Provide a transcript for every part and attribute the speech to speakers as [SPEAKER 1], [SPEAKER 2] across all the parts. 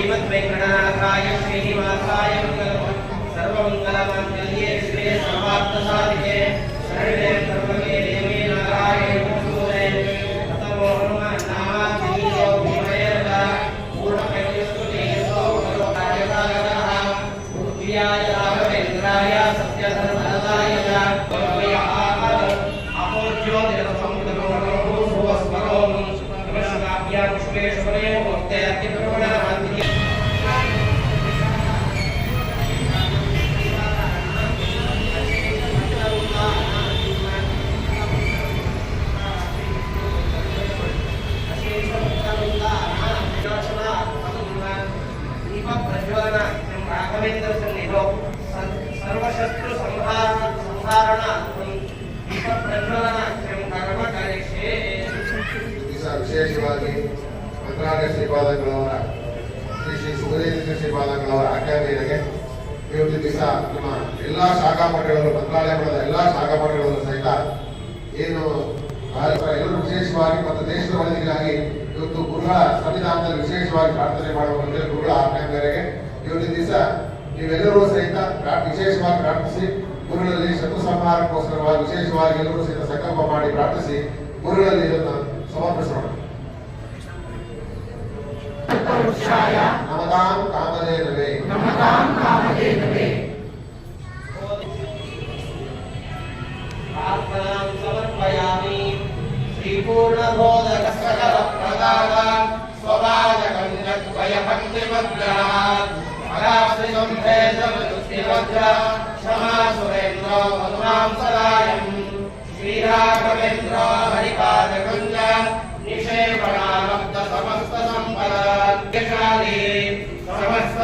[SPEAKER 1] श्रीमद्वेङ्कटनाथाय श्रीनिवासाय मङ्गलम् सर्वमङ्गलमाङ्गल्ये शिवे ನೀಡೋ ಸರ್ವಶಸ್ತ್ರ
[SPEAKER 2] ಸಂಹಾರ ವಿಶೇಷವಾಗಿ ಭದ್ರಾಗ ಶ್ರೀಪಾದಗಳವರ, ಶ್ರೀ ಶ್ರೀ ಸುಗರೇಂದ್ರ ಶ್ರೀಪಾದಗಳವರ ಆಚಾರ್ಯರಿಗೆ ಇವತ್ತು ದಿವಸ ನಮ್ಮ ಎಲ್ಲ ಶಾಖಾ ಮಠಗಳು ಮಂತ್ರಾಲಯಗಳ ಎಲ್ಲ ಶಾಖಾ ಮಠಗಳನ್ನು ಸಹಿತ ಏನು ಎಲ್ಲರೂ ವಿಶೇಷವಾಗಿ ಮತ್ತು ದೇಶದ ಒಳಗಿಗಾಗಿ ಇವತ್ತು ಗುರುಗಳ ಸಂವಿಧಾನದಲ್ಲಿ ವಿಶೇಷವಾಗಿ ಪ್ರಾರ್ಥನೆ ಮಾಡುವಂತೆ ಗುರುಗಳ ಆಜ್ಞೆ ಮೇರೆಗೆ ಇವತ್ತಿನ ದಿವಸ ನೀವೆಲ್ಲರೂ ಸಹಿತ ಪ್ರಾ- ವಿಶೇಷವಾಗಿ ಪ್ರಾರ್ಥಿಸಿ ಗುರುಗಳಲ್ಲಿ ಶತ್ರು ಸಂಹಾರಕ್ಕೋಸ್ಕರವಾಗಿ ವಿಶೇಷವಾಗಿ ಎಲ್ಲರೂ ಸಹಿತ ಸಂಕಲ್ಪ ಮಾಡಿ ಪ್ರಾರ್ಥಿಸಿ ಗುರುಗಳಲ್ಲಿ ಇದನ್ನು ಸಮರ್ಪಿಸೋಣ ನಮತಾಂ ಕಾಮಧೇನವೇ
[SPEAKER 1] प्रार्थनां समर्पयामि श्रीपूर्णबोधकसकलप्रदाय स्वभाजकञ्जद्वयपङ्क्तिमग्रहात् पराश्रितं भेदमदुष्टिवज्र क्षमा सुरेन्द्र मधुरां सदायम् श्रीराघवेन्द्र हरिपादकुञ्ज निषेवणालब्ध समस्त सम्पदाशाली समस्त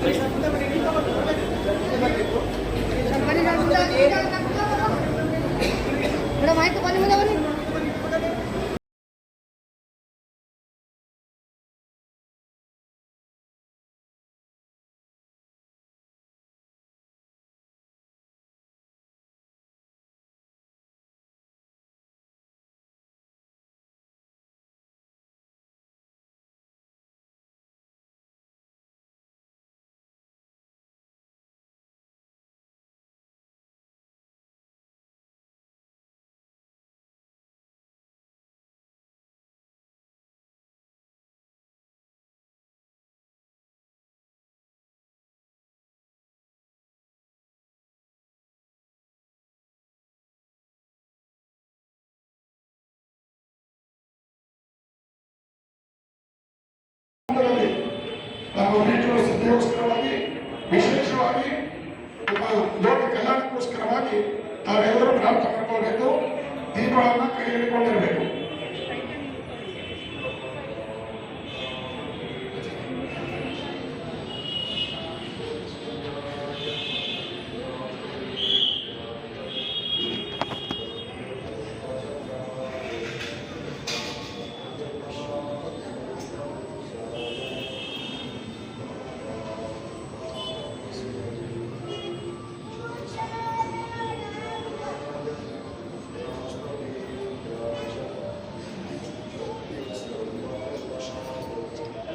[SPEAKER 3] Thank you. ನಾವೆಲ್ಲರೂ ಪ್ರಾಪ್ತ ಮಾಡಿಕೊಳ್ಳಬೇಕು ದೀಪಗಳನ್ನು ಕೈ ಹಿಡಿಕೊಂಡಿರಬೇಕು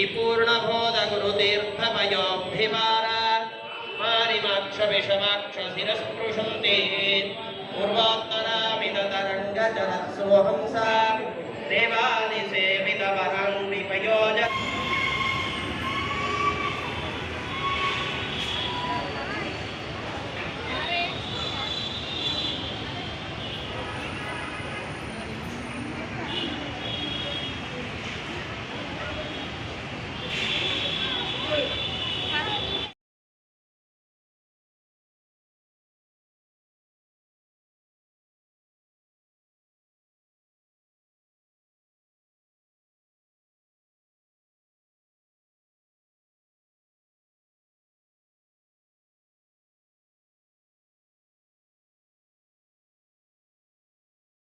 [SPEAKER 1] श्रीपूर्णबोधगुरुतीर्थमयोऽभिवार मारिमाक्षविषमाक्षशिरस्पृशन्ते पूर्वोत्तरामिततरङ्गजलत्सोऽहंसा देवान्